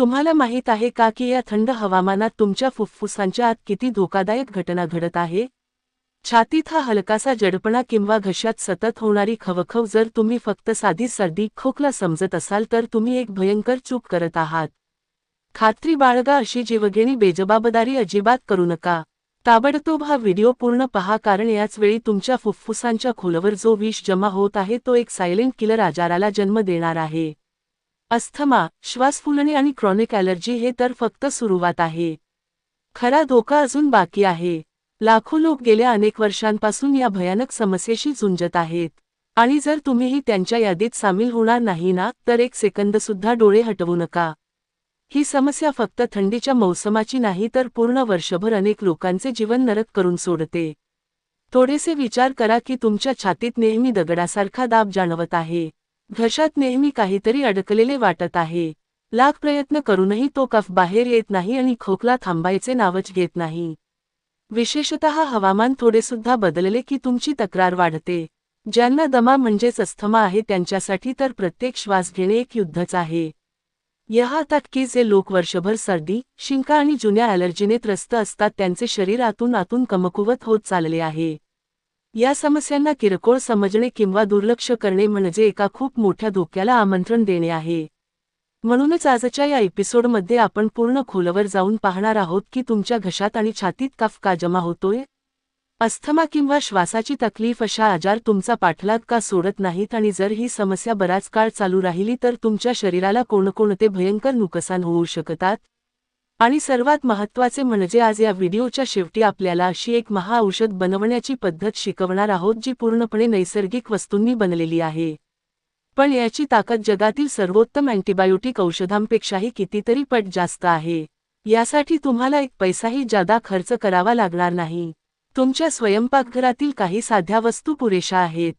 तुम्हाला माहीत आहे का की या थंड हवामानात तुमच्या फुफ्फुसांच्या आत किती धोकादायक घटना घडत आहे? छातीत हा हलकासा जडपणा किंवा घशात सतत होणारी खवखव जर तुम्ही फक्त साधी सर्दी खोकला समजत असाल तर तुम्ही एक भयंकर चूक करत आहात. खात्री बाळगा अशी जीवघेणी बेजबाबदारी अजिबात करू नका. ताबडतोब हा व्हिडिओ पूर्ण पहा कारण याच वेळी तुमच्या फुफ्फुसांच्या खोलवर जो विष जमा होत आहे तो एक सायलेंट किलर आजाराला जन्म देणार आहे. अस्थमा श्वासफुलणे आणि क्रॉनिक ॲलर्जी हे तर फक्त सुरुवात आहे. खरा धोका अजून बाकी आहे. लाखो लोक गेल्या अनेक वर्षांपासून या भयानक समस्येशी झुंजत आहेत. आणि जर तुम्हीही त्यांच्या यादीत सामील होणार नाही ना तर एक सेकंदसुद्धा डोळे हटवू नका. ही समस्या फक्त थंडीच्या मौसमाची नाही तर पूर्ण वर्षभर अनेक लोकांचे जीवन नरक करून सोडते. थोडेसे विचार करा की तुमच्या छातीत नेहमी दगडासारखा दाब जाणवत आहे. घशात नेहमी काहीतरी अडकलेले वाटत आहे. लाख प्रयत्न करूनही तो कफ बाहेर येत नाही आणि खोकला थांबायचे नावच घेत नाही. विशेषतः हवामान थोडेसुद्धा बदलले की तुमची तक्रार वाढते. ज्यांना दमा म्हणजेच अस्थमा आहे त्यांच्यासाठी तर प्रत्येक श्वास घेणे एक युद्धच आहे. यहा की जे लोक वर्षभर सर्दी शिंका आणि जुन्या ॲलर्जीने त्रस्त असतात त्यांचे शरीर आतून आतून कमकुवत होत चालले आहे. या समस्यांना किरकोळ समजणे किंवा दुर्लक्ष करणे म्हणजे एका खूप मोठ्या धोक्याला आमंत्रण देणे आहे. म्हणूनच आजच्या या एपिसोडमध्ये आपण पूर्ण खोलवर जाऊन पाहणार आहोत की तुमच्या घशात आणि छातीत कफ का जमा होतोय? अस्थमा किंवा श्वासाची तकलीफ अशा आजार तुमचा पाठलाग का सोडत नाहीत आणि जर ही समस्या बराच काळ चालू राहिली तर तुमच्या शरीराला कोणकोणते भयंकर नुकसान होऊ शकतात? आणि सर्वात महत्त्वाचे म्हणजे आज या व्हिडिओच्या शेवटी आपल्याला अशी एक महाऔषध बनवण्याची पद्धत शिकवणार आहोत जी पूर्णपणे नैसर्गिक वस्तूंनी बनलेली आहे. पण याची ताकद जगातील सर्वोत्तम अँटीबायोटिक औषधांपेक्षाही कितीतरी पट जास्त आहे. यासाठी तुम्हाला एक पैसाही जादा खर्च करावा लागणार नाही. तुमच्या स्वयंपाकघरातील काही साध्या वस्तू पुरेशा आहेत.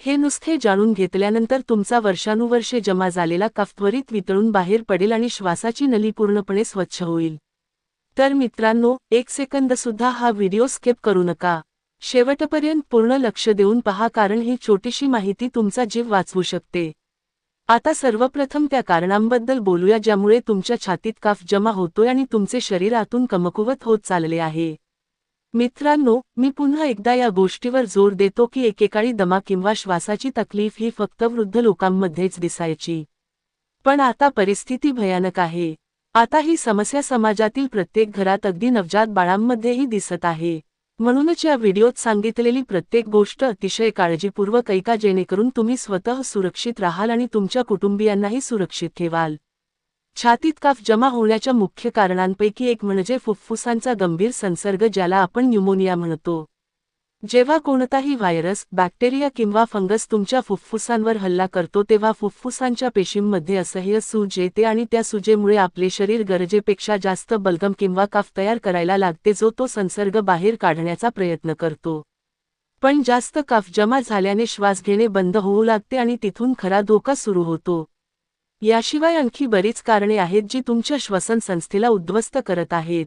हे नुसते जाणून घेतल्यानंतर तुमचा वर्षानुवर्षे जमा झालेला कफ त्वरित वितळून बाहेर पडेल आणि श्वासाची नली पूर्णपणे स्वच्छ होईल. तर मित्रांनो एक सेकंदसुद्धा हा व्हिडिओ स्किप करू नका. शेवटपर्यंत पूर्ण लक्ष देऊन पहा कारण ही छोटीशी माहिती तुमचा जीव वाचवू शकते. आता सर्वप्रथम त्या कारणांबद्दल बोलूया ज्यामुळे तुमच्या छातीत काफ जमा होतोय आणि तुमचे शरीर आतून कमकुवत होत चालले आहे. मित्रांनो मी पुन्हा एकदा या गोष्टीवर जोर देतो की एकेकाळी दमा किंवा श्वासाची तकलीफ ही फक्त वृद्ध लोकांमध्येच दिसायची. पण आता परिस्थिती भयानक आहे. आता ही समस्या समाजातील प्रत्येक घरात अगदी नवजात बाळांमध्येही दिसत आहे. म्हणूनच या व्हिडिओत सांगितलेली प्रत्येक गोष्ट अतिशय काळजीपूर्वक ऐका जेणेकरून तुम्ही स्वतः सुरक्षित राहाल आणि तुमच्या कुटुंबियांनाही सुरक्षित ठेवाल. छातीत काफ जमा होण्याच्या मुख्य कारणांपैकी एक म्हणजे फुफ्फुसांचा गंभीर संसर्ग ज्याला आपण न्यूमोनिया म्हणतो. जेव्हा कोणताही व्हायरस बॅक्टेरिया किंवा फंगस तुमच्या फुफ्फुसांवर हल्ला करतो तेव्हा फुफ्फुसांच्या पेशींमध्ये असह्य सूज येते आणि त्या सुजेमुळे आपले शरीर गरजेपेक्षा जास्त बलगम किंवा काफ तयार करायला लागते जो तो संसर्ग बाहेर काढण्याचा प्रयत्न करतो. पण जास्त काफ जमा झाल्याने श्वास घेणे बंद होऊ लागते आणि तिथून खरा धोका सुरू होतो. याशिवाय आणखी बरीच कारणे आहेत जी तुमच्या श्वसन संस्थेला उद्ध्वस्त करत आहेत.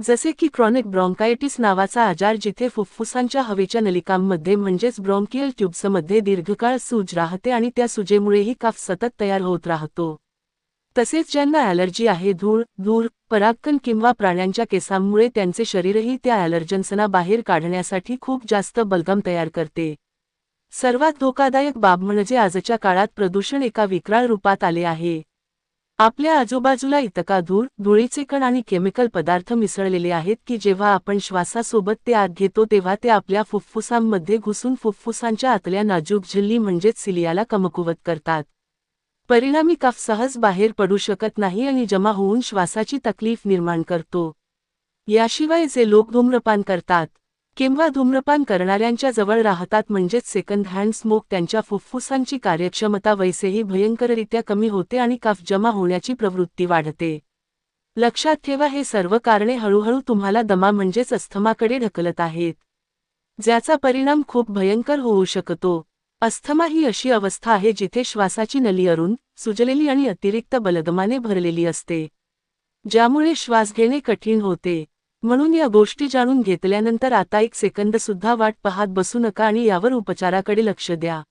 जसे की क्रॉनिक ब्रॉन्कायटिस नावाचा आजार जिथे फुफ्फुसांच्या हवेच्या नलिकांमध्ये म्हणजेच ब्रॉन्कियल ट्यूब्समध्ये दीर्घकाळ सूज राहते आणि त्या सुजेमुळेही काफ सतत तयार होत राहतो. तसेच ज्यांना ॲलर्जी आहे धूळ धूर पराक्कन किंवा प्राण्यांच्या केसांमुळे त्यांचे शरीरही त्या ॲलर्जन्सना बाहेर काढण्यासाठी खूप जास्त बलगम तयार करते. सर्वात धोकादायक बाब म्हणजे आजच्या काळात प्रदूषण एका विक्राळ रूपात आले आहे. आपल्या आजूबाजूला इतका धूर धुळीचे कण आणि केमिकल पदार्थ मिसळलेले आहेत की जेव्हा आपण श्वासासोबत ते आत घेतो तेव्हा ते आपल्या फुफ्फुसांमध्ये घुसून फुफ्फुसांच्या आतल्या नाजूक झिल्ली म्हणजेच सिलियाला कमकुवत करतात. परिणामी काफ सहज बाहेर पडू शकत नाही आणि जमा होऊन श्वासाची तकलीफ निर्माण करतो. याशिवाय जे लोक धूम्रपान करतात किंवा धूम्रपान करणाऱ्यांच्या जवळ राहतात म्हणजेच सेकंड हँड स्मोक त्यांच्या फुफ्फुसांची कार्यक्षमता वैसेही भयंकररित्या कमी होते आणि काफ जमा होण्याची प्रवृत्ती वाढते. लक्षात ठेवा हे सर्व कारणे हळूहळू तुम्हाला दमा म्हणजेच अस्थमाकडे ढकलत आहेत. ज्याचा परिणाम खूप भयंकर होऊ शकतो. अस्थमा ही अशी अवस्था आहे जिथे श्वासाची नली अरुण सुजलेली आणि अतिरिक्त बलदमाने भरलेली असते. ज्यामुळे श्वास घेणे कठीण होते. म्हणून या गोष्टी जाणून घेतल्यानंतर आता एक सेकंदसुद्धा वाट पाहत बसू नका आणि यावर उपचाराकडे लक्ष द्या.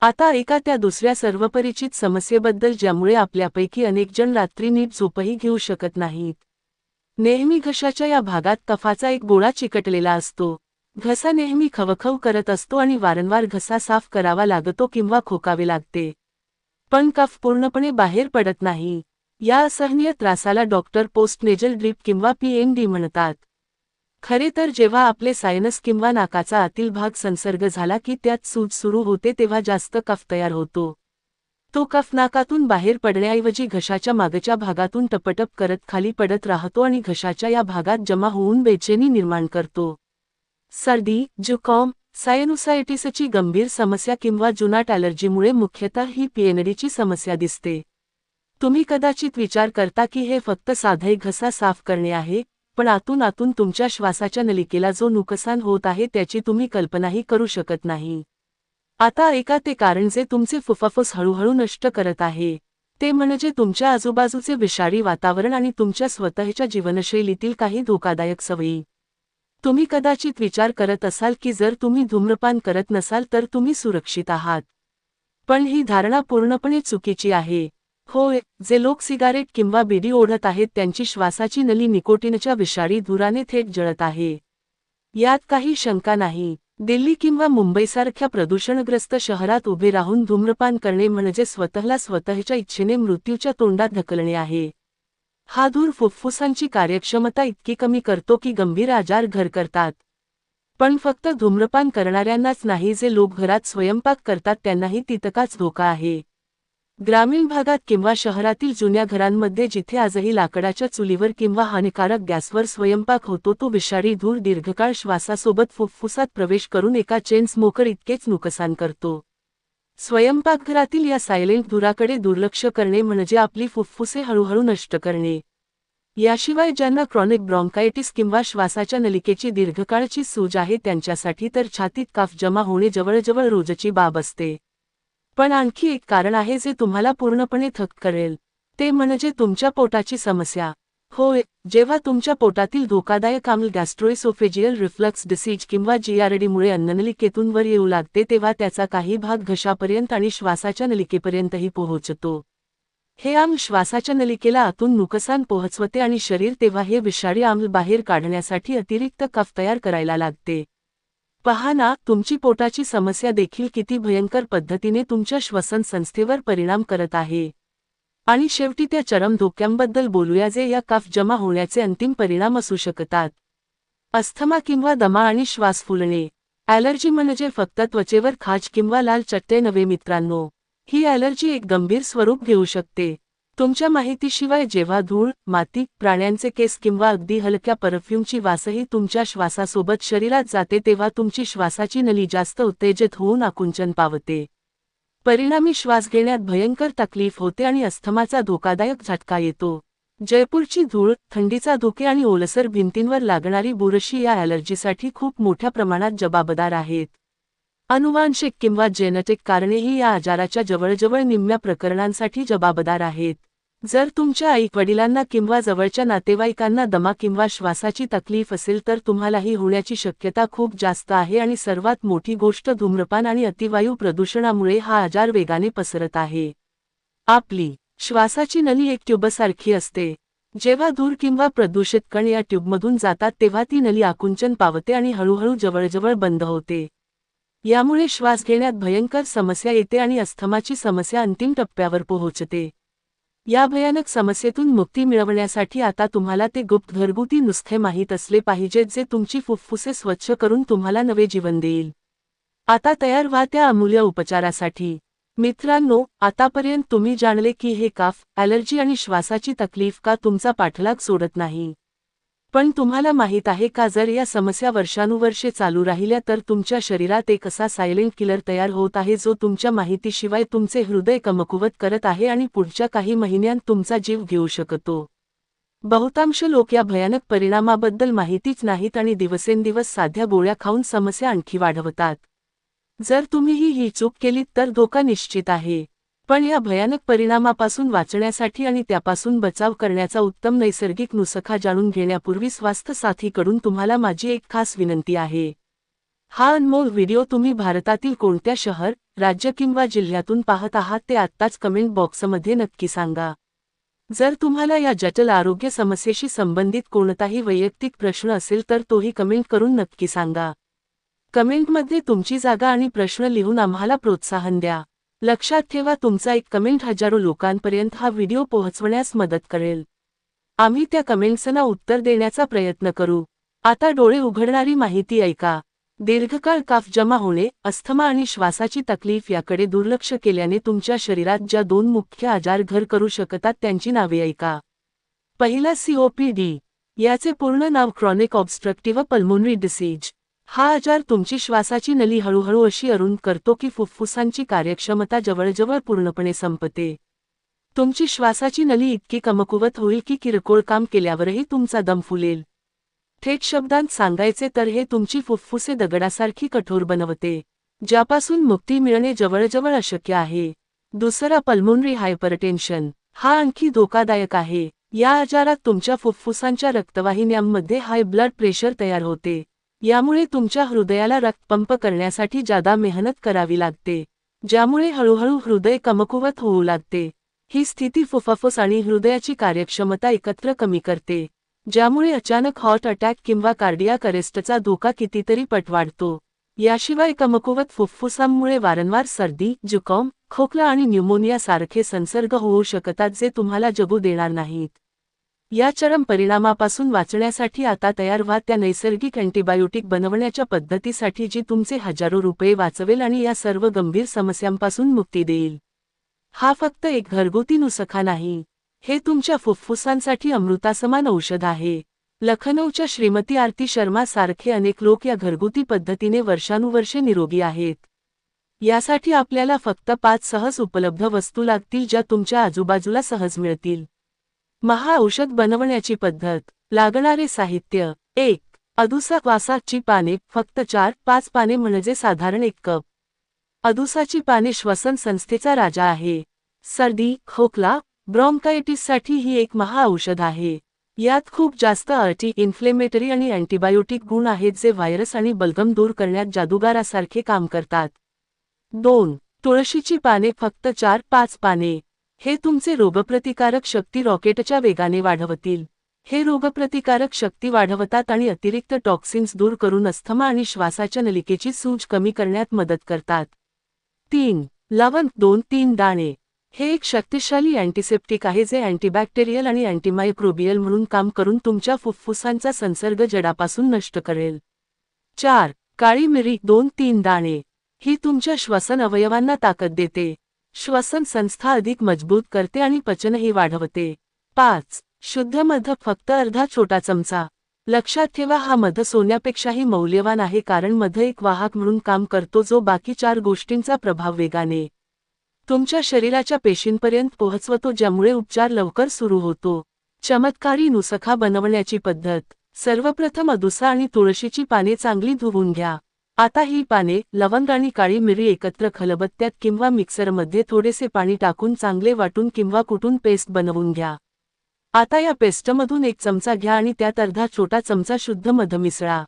आता एका त्या दुसऱ्या सर्वपरिचित समस्येबद्दल ज्यामुळे आपल्यापैकी अनेक जण रात्री नीट झोपही घेऊ शकत नाहीत. नेहमी घशाच्या या भागात कफाचा एक गोळा चिकटलेला असतो. घसा नेहमी खवखव करत असतो आणि वारंवार घसा साफ करावा लागतो किंवा खोकावे लागते. पण कफ पूर्णपणे बाहेर पडत नाही. या असहनीय त्रासाला डॉक्टर पोस्टनेजल ड्रीप किंवा पीएनडी म्हणतात. खरे तर जेव्हा आपले सायनस किंवा नाकाचा आतील भाग संसर्ग झाला की त्यात सूज सुरू होते तेव्हा जास्त कफ तयार होतो. तो कफ नाकातून बाहेर पडण्याऐवजी घशाच्या मागच्या भागातून टपटप करत खाली पडत राहतो आणि घशाच्या या भागात जमा होऊन बेचैनी निर्माण करतो. सर्दी जुकॉम सायनुसायटिसची गंभीर समस्या किंवा जुनाट ॲलर्जीमुळे मुख्यतः ही पीएनडीची समस्या दिसते. तुम्ही कदाचित विचार करता की हे फक्त साधे घसा साफ करणे आहे पण आतून आतून तुमच्या श्वासाच्या नलिकेला जो नुकसान होत आहे त्याची तुम्ही कल्पनाही करू शकत नाही. आता एका ते कारण जे तुमचे फुफाफुस हळूहळू नष्ट करत आहे ते म्हणजे तुमच्या आजूबाजूचे विषारी वातावरण आणि तुमच्या स्वतःच्या जीवनशैलीतील काही धोकादायक सवयी. तुम्ही कदाचित विचार करत असाल की जर तुम्ही धूम्रपान करत नसाल तर तुम्ही सुरक्षित आहात. पण ही धारणा पूर्णपणे चुकीची आहे. होय जे लोक सिगारेट किंवा बिडी ओढत आहेत त्यांची श्वासाची नली निकोटीनच्या विषारी धुराने थेट जळत आहे. यात काही शंका नाही. दिल्ली किंवा मुंबईसारख्या प्रदूषणग्रस्त शहरात उभे राहून धूम्रपान करणे म्हणजे स्वतःला स्वतःच्या इच्छेने मृत्यूच्या तोंडात ढकलणे आहे. हा धूर फुफ्फुसांची कार्यक्षमता इतकी कमी करतो की गंभीर आजार घर करतात. पण फक्त धूम्रपान करणाऱ्यांनाच नाही जे लोक घरात स्वयंपाक करतात त्यांनाही तितकाच धोका आहे. ग्रामीण भागात किंवा शहरातील जुन्या घरांमध्ये जिथे आजही लाकडाच्या चुलीवर किंवा हानिकारक गॅसवर स्वयंपाक होतो तो विषारी धूर दीर्घकाळ श्वासासोबत फुफ्फुसात प्रवेश करून एका चेन स्मोकर इतकेच नुकसान करतो. स्वयंपाकघरातील या सायलेंट धुराकडे दुर्लक्ष करणे म्हणजे आपली फुफ्फुसे हळूहळू नष्ट करणे. याशिवाय ज्यांना क्रॉनिक ब्रॉन्कायटिस किंवा श्वासाच्या नलिकेची दीर्घकाळची सूज आहे त्यांच्यासाठी तर छातीत काफ जमा होणे जवळजवळ रोजची बाब असते. पण आणखी एक कारण आहे जे तुम्हाला पूर्णपणे थक करेल. ते म्हणजे तुमच्या पोटाची समस्या. होय जेव्हा तुमच्या पोटातील धोकादायक आम्ल गॅस्ट्रोइसोफेजियल रिफ्लक्स डिसीज किंवा जीआरडीमुळे अन्ननलिकेतूनवर येऊ लागते तेव्हा त्याचा काही भाग घशापर्यंत आणि श्वासाच्या नलिकेपर्यंतही पोहोचतो. हे आम्ल श्वासाच्या नलिकेला आतून नुकसान पोहोचवते आणि शरीर तेव्हा हे विषारी आम्ल बाहेर काढण्यासाठी अतिरिक्त कफ तयार करायला लागते. पहा ना तुमची पोटाची समस्या देखील किती भयंकर पद्धतीने तुमच्या श्वसन संस्थेवर परिणाम करत आहे. आणि शेवटी त्या चरम धोक्यांबद्दल बोलूया जे या कफ जमा होण्याचे अंतिम परिणाम असू शकतात. अस्थमा किंवा दमा आणि श्वास फुलणे. ॲलर्जी म्हणजे फक्त त्वचेवर खाज किंवा लाल चट्टे नवे मित्रांनो. ही ॲलर्जी एक गंभीर स्वरूप घेऊ शकते. तुमच्या माहितीशिवाय जेव्हा धूळ माती प्राण्यांचे केस किंवा अगदी हलक्या परफ्यूमची वासही तुमच्या श्वासासोबत शरीरात जाते तेव्हा तुमची श्वासाची नली जास्त उत्तेजित होऊन आकुंचन पावते. परिणामी श्वास घेण्यात भयंकर तकलीफ होते आणि अस्थमाचा धोकादायक झटका येतो. जयपूरची धूळ थंडीचा धोके आणि ओलसर भिंतींवर लागणारी बुरशी या ॲलर्जीसाठी खूप मोठ्या प्रमाणात जबाबदार आहेत. अनुवांशिक किंवा जेनेटिक कारणेही या आजाराच्या जवळजवळ निम्म्या प्रकरणांसाठी जबाबदार आहेत. जर तुमच्या आईवडिलांना किंवा जवळच्या नातेवाईकांना दमा किंवा श्वासाची तकलीफ असेल तर तुम्हालाही होण्याची शक्यता खूप जास्त आहे आणि सर्वात मोठी गोष्ट धूम्रपान आणि अतिवायू प्रदूषणामुळे हा आजार वेगाने पसरत आहे. आपली श्वासाची नली एक ट्यूबसारखी असते. जेव्हा धूर किंवा प्रदूषित कण या ट्यूबमधून जातात तेव्हा ती नली आकुंचन पावते आणि हळूहळू जवळजवळ बंद होते. यामुळे श्वास घेण्यात भयंकर समस्या येते आणि अस्थमाची समस्या अंतिम टप्प्यावर पोहोचते. या भयानक समस्येतून मुक्ती मिळवण्यासाठी आता तुम्हाला ते गुप्त घरगुती नुसते माहीत असले पाहिजेत जे तुमची फुफ्फुसे स्वच्छ करून तुम्हाला नवे जीवन देईल. आता तयार व्हा त्या अमूल्य उपचारासाठी. मित्रांनो आतापर्यंत तुम्ही जाणले की हे काफ ॲलर्जी आणि श्वासाची तकलीफ का तुमचा पाठलाग सोडत नाही. पण तुम्हाला माहीत आहे का जर या समस्या वर्षानुवर्षे चालू राहिल्या तर तुमच्या शरीरात एक असा सायलेंट किलर तयार होत आहे जो तुमच्या माहितीशिवाय तुमचे हृदय कमकुवत करत आहे आणि पुढच्या काही महिन्यांत तुमचा जीव घेऊ शकतो. बहुतांश लोक या भयानक परिणामाबद्दल माहितीच नाहीत आणि दिवसेंदिवस साध्या गोळ्या खाऊन समस्या आणखी वाढवतात. जर तुम्हीही ही चूक केलीत तर धोका निश्चित आहे. पण या भयानक परिणामापासून वाचण्यासाठी आणि त्यापासून बचाव करण्याचा उत्तम नैसर्गिक नुसखा जाणून घेण्यापूर्वी स्वास्थ्य साथीकडून तुम्हाला माझी एक खास विनंती आहे. हा अनमोल व्हिडिओ तुम्ही भारतातील कोणत्या शहर राज्य किंवा जिल्ह्यातून पाहत आहात ते आत्ताच कमेंट बॉक्समध्ये नक्की सांगा. जर तुम्हाला या जटल आरोग्य समस्येशी संबंधित कोणताही वैयक्तिक प्रश्न असेल तर तोही कमेंट करून नक्की सांगा. कमेंटमध्ये तुमची जागा आणि प्रश्न लिहून आम्हाला प्रोत्साहन द्या. लक्षात ठेवा तुमचा एक कमेंट हजारो लोकांपर्यंत हा व्हिडिओ पोहोचवण्यास मदत करेल. आम्ही त्या कमेंट्सना उत्तर देण्याचा प्रयत्न करू. आता डोळे उघडणारी माहिती ऐका. दीर्घकाळ काफ जमा होणे अस्थमा आणि श्वासाची तकलीफ याकडे दुर्लक्ष केल्याने तुमच्या शरीरात ज्या दोन मुख्य आजार घर करू शकतात त्यांची नावे ऐका. पहिला सीओपीडी याचे पूर्ण नाव क्रॉनिक ऑब्स्ट्रक्टिव्ह पल्मोनरी डिसीज हा आजार तुमची श्वासाची नली हळूहळू अशी अरुण करतो की फुफ्फुसांची कार्यक्षमता जवळजवळ पूर्णपणे संपते. तुमची श्वासाची नली इतकी कमकुवत होईल की किरकोळ काम केल्यावरही तुमचा दम फुलेल. थेट शब्दांत सांगायचे तर हे तुमची फुफ्फुसे दगडासारखी कठोर बनवते ज्यापासून मुक्ती मिळणे जवळजवळ अशक्य आहे. दुसरा पल्मोनरी हायपरटेन्शन हा आणखी धोकादायक आहे. या आजारात तुमच्या फुफ्फुसांच्या रक्तवाहिन्यांमध्ये हाय ब्लड प्रेशर तयार होते. यामुळे तुमच्या हृदयाला रक्त पंप करण्यासाठी जादा मेहनत करावी लागते ज्यामुळे हळूहळू हृदय कमकुवत होऊ लागते. ही स्थिती फुफ्फुस आणि हृदयाची कार्यक्षमता एकत्र कमी करते ज्यामुळे अचानक हॉट अटॅक किंवा कार्डियाक अरेस्टचा धोका कितीतरी पट वाढतो याशिवाय कमकुवत फुफ्फुसांमुळे वारंवार सर्दी जुकॉम खोकला आणि न्यूमोनियासारखे संसर्ग होऊ शकतात जे तुम्हाला जगू देणार नाहीत. या चरम परिणामापासून वाचण्यासाठी आता तयार व्हा त्या नैसर्गिक अँटीबायोटिक बनवण्याच्या पद्धतीसाठी जी तुमचे हजारो रुपये वाचवेल आणि या सर्व गंभीर समस्यांपासून मुक्ती देईल. हा फक्त एक घरगुती नुसखा नाही. हे तुमच्या फुफ्फुसांसाठी अमृतासमान औषध आहे. लखनौच्या श्रीमती आरती शर्मा सारखे अनेक लोक या घरगुती पद्धतीने वर्षानुवर्षे निरोगी आहेत. यासाठी आपल्याला फक्त पाच सहज उपलब्ध वस्तू लागतील ज्या तुमच्या आजूबाजूला सहज मिळतील. महा औषध बनवण्याची पद्धत लागणारे साहित्य एक अदुसा वासाची पाने फक्त चार पाच पाने म्हणजे साधारण एक कप. अदुसाची पाने श्वसन संस्थेचा राजा आहे. सर्दी खोकला ब्रॉन्कायटिससाठी ही एक महा औषध आहे. यात खूप जास्त अटी इन्फ्लेमेटरी आणि अँटीबायोटिक गुण आहेत जे व्हायरस आणि बलगम दूर करण्यात जादूगारासारखे काम करतात. दोन तुळशीची पाने फक्त चार पाच पाने. हे तुमचे रोगप्रतिकारक शक्ती रॉकेटच्या वेगाने वाढवतील. हे रोगप्रतिकारक शक्ती वाढवतात आणि अतिरिक्त टॉक्सिन्स दूर करून अस्थमा आणि श्वासाच्या नलिकेची सूज कमी करण्यात मदत करतात. तीन लवंग दोन तीन दाणे. हे एक शक्तिशाली अँटीसेप्टिक आहे जे अँटीबॅक्टेरियल आणि अँटीमायक्रोबियल म्हणून काम करून तुमच्या फुफ्फुसांचा संसर्ग जडापासून नष्ट करेल. चार काळी मिरी. दोन तीन दाणे. ही तुमच्या श्वसन अवयवांना ताकद देते. श्वसन संस्था अधिक मजबूत करते आणि पचनही वाढवते. पाच. शुद्ध मध फक्त अर्धा छोटा चमचा. लक्षात ठेवा हा मध सोन्यापेक्षाही मौल्यवान आहे कारण मध एक वाहक म्हणून काम करतो जो बाकी चार गोष्टींचा प्रभाव वेगाने तुमच्या शरीराच्या पेशींपर्यंत पोहोचवतो ज्यामुळे उपचार लवकर सुरू होतो. चमत्कारी नुसखा बनवण्याची पद्धत. सर्वप्रथम अदुसा आणि तुळशीची पाने चांगली धुवून घ्या. आता ही पाने लवंग आणि काळी मिरी एकत्र खलबत्त्यात किंवा मिक्सरमध्ये थोडेसे पाणी टाकून चांगले वाटून किंवा कुटून पेस्ट बनवून घ्या. आता या पेस्टमधून एक चमचा घ्या आणि त्यात अर्धा छोटा चमचा शुद्ध मध मिसळा.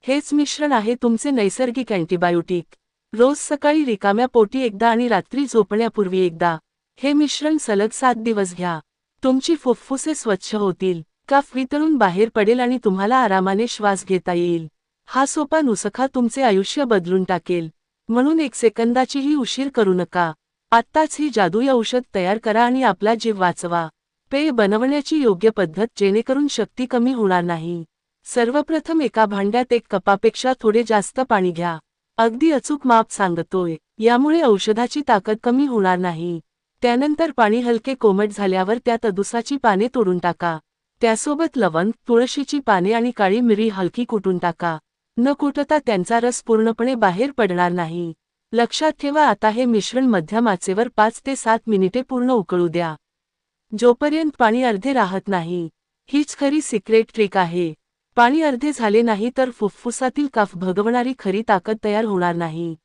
हेच मिश्रण आहे तुमचे नैसर्गिक अँटीबायोटिक. रोज सकाळी रिकाम्या पोटी एकदा आणि रात्री झोपण्यापूर्वी एकदा. हे मिश्रण सलग सात दिवस घ्या. तुमची फुफ्फुसे स्वच्छ होतील काफ वितळून बाहेर पडेल आणि तुम्हाला आरामाने श्वास घेता येईल. हा सोपा नुसखा तुमचे आयुष्य बदलून टाकेल. म्हणून एक सेकंदाचीही उशीर करू नका. आत्ताच ही जादुई औषध तयार करा आणि आपला जीव वाचवा. पेय बनवण्याची योग्य पद्धत जेणेकरून शक्ती कमी होणार नाही. सर्वप्रथम एका भांड्यात एक कपापेक्षा थोडे जास्त पाणी घ्या. अगदी अचूक माप सांगतोय. यामुळे औषधाची ताकद कमी होणार नाही. त्यानंतर पाणी हलके कोमट झाल्यावर त्यात अदुसाची पाने तोडून टाका. त्यासोबत लवंग तुळशीची पाने आणि काळी मिरी हलकी कुटून टाका. न कुटता त्यांचा रस पूर्णपणे बाहेर पडणार नाही. लक्षात ठेवा आता हे मिश्रण मध्यम आचेवर पाच ते सात मिनिटे पूर्ण उकळू द्या. जोपर्यंत पाणी अर्धे राहत नाही. हीच खरी सिक्रेट ट्रिक आहे. पाणी अर्धे झाले नाही तर फुफ्फुसातील काफ भगवणारी खरी ताकद तयार होणार नाही.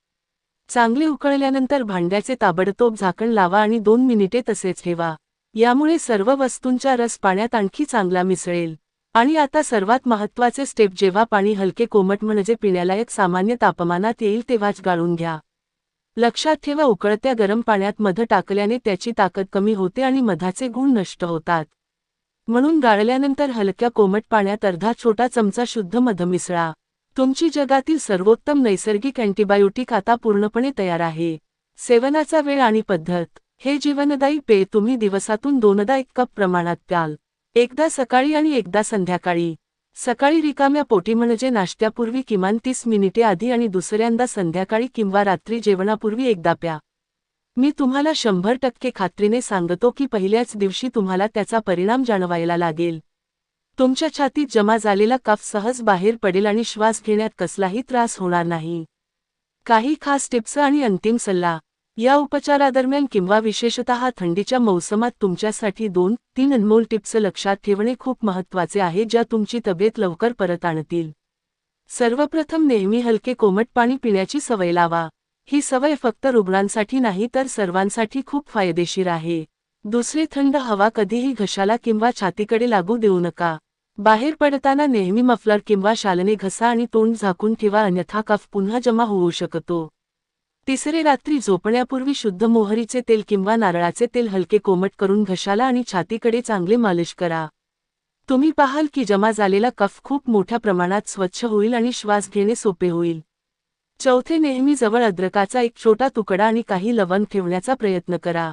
चांगले उकळल्यानंतर भांड्याचे ताबडतोब झाकण लावा आणि दोन मिनिटे तसेच ठेवा. यामुळे सर्व वस्तूंचा रस पाण्यात आणखी चांगला मिसळेल. आणि आता सर्वात महत्त्वाचे स्टेप जेव्हा पाणी हलके कोमट म्हणजे पिण्यालायक सामान्य तापमानात येईल तेव्हाच गाळून घ्या. लक्षात ठेवा उकळत्या गरम पाण्यात मध टाकल्याने त्याची ताकद कमी होते आणि मधाचे गुण नष्ट होतात. म्हणून गाळल्यानंतर हलक्या कोमट पाण्यात अर्धा छोटा चमचा शुद्ध मध मिसळा. तुमची जगातील सर्वोत्तम नैसर्गिक अँटीबायोटिक आता पूर्णपणे तयार आहे. सेवनाचा वेळ आणि पद्धत. हे जीवनदायी पेय तुम्ही दिवसातून दोनदा एक कप प्रमाणात प्याल. एकदा सकाळी आणि एकदा संध्याकाळी. सकाळी रिकाम्या पोटी म्हणजे नाश्त्यापूर्वी किमान तीस मिनिटे आधी आणि दुसऱ्यांदा संध्याकाळी किंवा रात्री जेवणापूर्वी एकदा प्या. मी तुम्हाला शंभर टक्के खात्रीने सांगतो की पहिल्याच दिवशी तुम्हाला त्याचा परिणाम जाणवायला लागेल. तुमच्या छातीत जमा झालेला कफ सहज बाहेर पडेल आणि श्वास घेण्यात कसलाही त्रास होणार नाही. काही खास टिप्स आणि अंतिम सल्ला. या उपचारादरम्यान किंवा विशेषतः थंडीच्या मौसमात तुमच्यासाठी दोन तीन अनमोल टिप्स लक्षात ठेवणे खूप महत्त्वाचे आहे ज्या तुमची तब्येत लवकर परत आणतील. सर्वप्रथम नेहमी हलके कोमट पाणी पिण्याची सवय लावा. ही सवय फक्त रुग्णांसाठी नाही तर सर्वांसाठी खूप फायदेशीर आहे. दुसरी थंड हवा कधीही घशाला किंवा छातीकडे लागू देऊ नका. बाहेर पडताना नेहमी मफलर किंवा शालने घसा आणि तोंड झाकून ठेवा अन्यथा कफ पुन्हा जमा होऊ शकतो. तिसरे रात्री झोपण्यापूर्वी शुद्ध मोहरीचे तेल किंवा नारळाचे तेल हलके कोमट करून घशाला आणि छातीकडे चांगले मालिश करा. तुम्ही पाहाल की जमा झालेला कफ खूप मोठ्या प्रमाणात स्वच्छ होईल आणि श्वास घेणे सोपे होईल. चौथे नेहमी जवळ अद्रकाचा एक छोटा तुकडा आणि काही लवण ठेवण्याचा प्रयत्न करा.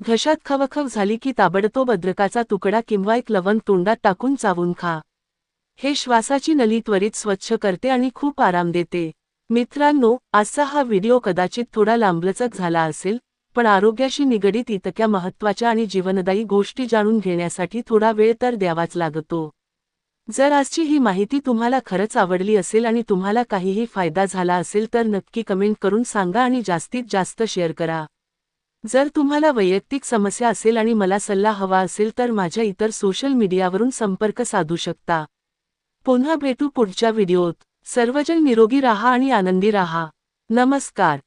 घशात खवखव झाली की ताबडतोब अद्रकाचा तुकडा किंवा एक लवण तोंडात टाकून चावून खा. हे श्वासाची नली त्वरित स्वच्छ करते आणि खूप आराम देते. मित्रांनो आजचा हा व्हिडिओ कदाचित थोडा लांबलचक झाला असेल पण आरोग्याशी निगडीत इतक्या महत्त्वाच्या आणि जीवनदायी गोष्टी जाणून घेण्यासाठी थोडा वेळ तर द्यावाच लागतो. जर आजची ही माहिती तुम्हाला खरंच आवडली असेल आणि तुम्हाला काहीही फायदा झाला असेल तर नक्की कमेंट करून सांगा आणि जास्तीत जास्त शेअर करा. जर तुम्हाला वैयक्तिक समस्या असेल आणि मला सल्ला हवा असेल तर माझ्या इतर सोशल मीडियावरून संपर्क साधू शकता. पुन्हा भेटू पुढच्या व्हिडिओत. सर्वजण निरोगी राहा आणि आनंदी राहा. नमस्कार.